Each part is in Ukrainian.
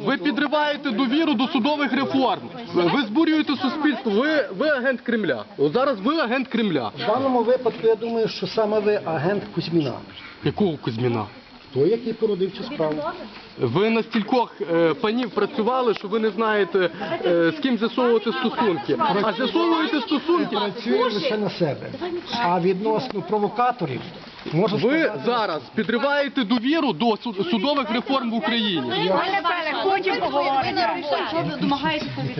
ви підриваєте довіру до судових реформ. Ви збурюєте суспільство. Ви, ви агент Кремля. От зараз ви агент Кремля. В даному випадку я думаю, що саме ви агент Кузьміна, Якого Кузьміна? той, який породив цю справу. Ви на стількох е, панів працювали, що ви не знаєте, е, з ким з'ясовувати стосунки. А з'ясовуєте стосунки. Працює лише на себе. А відносно провокаторів можу Ви сказати, зараз підриваєте довіру до суд- судових реформ в Україні. Поговорити.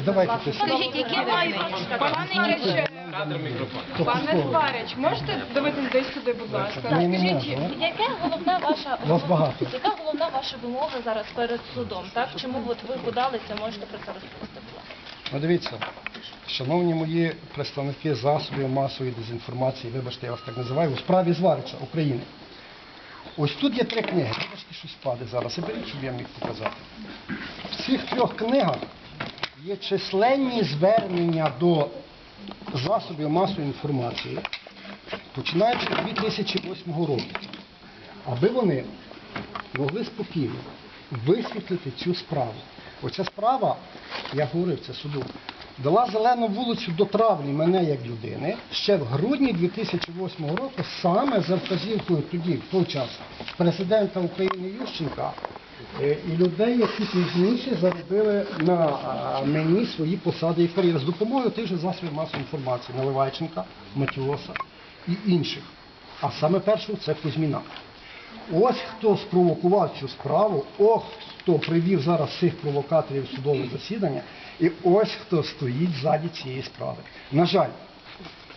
Давайте ти Скажіть, які мають Пане Ігоревич, пане Зварич, можете дивитися десь сюди, будь ласка? Ні, не яка головна ваша багато. яка головна ваша вимога зараз перед судом? Так чому от ви подалися? Можете про це розповісти? будь ласка? Ну дивіться, шановні мої представники засобів масової дезінформації, вибачте, я вас так називаю, у справі Зварича України. Ось тут є три книги. Вибачте, щось впаде зараз. Заберіть, щоб я міг показати. В цих трьох книгах є численні звернення до засобів масової інформації, починаючи з 2008 року, аби вони могли спокійно висвітлити цю справу. Оця справа, я говорив це суду, дала зелену вулицю до травлі мене як людини ще в грудні 2008 року, саме за вказівкою тоді, в той час, президента України Ющенка е, і людей, які пізніше заробили на мені свої посади і кар'єри з допомогою тих же засобів масової інформації Наливайченка, Матіоса і інших. А саме першого це Кузьміна. Ось хто спровокував цю справу, ось хто привів зараз цих провокаторів в судове засідання, і ось хто стоїть ззаді цієї справи. На жаль,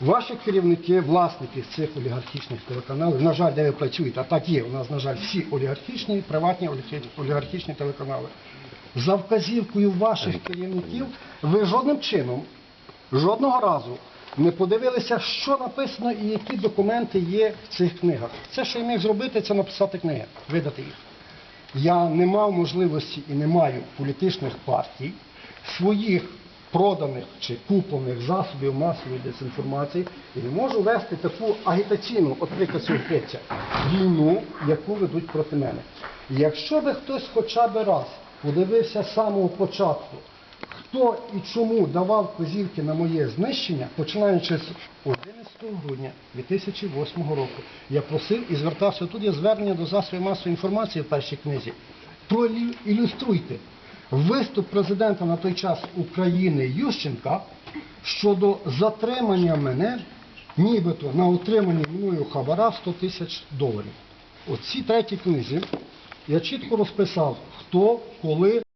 ваші керівники, власники цих олігархічних телеканалів, на жаль, де ви працюєте, а так є, у нас, на жаль, всі олігархічні, приватні олігархічні телеканали. За вказівкою ваших керівників ви жодним чином жодного разу не подивилися, що написано і які документи є в цих книгах. Це, що я міг зробити, це написати книги, видати їх. Я не мав можливості і не маю політичних партій, своїх проданих чи куплених засобів масової дезінформації і не можу вести таку агітаційну, от приклад цього війну, яку ведуть проти мене. Якщо би хтось хоча б раз подивився з самого початку, хто і чому давав вказівки на моє знищення, починаючи з 11 грудня 2008 року, я просив і звертався тут є звернення до засобів масової інформації в першій книзі. Проілюструйте виступ президента на той час України Ющенка щодо затримання мене, нібито на отриманні мною хабара в 100 тисяч доларів. У цій третій книзі я чітко розписав, хто, коли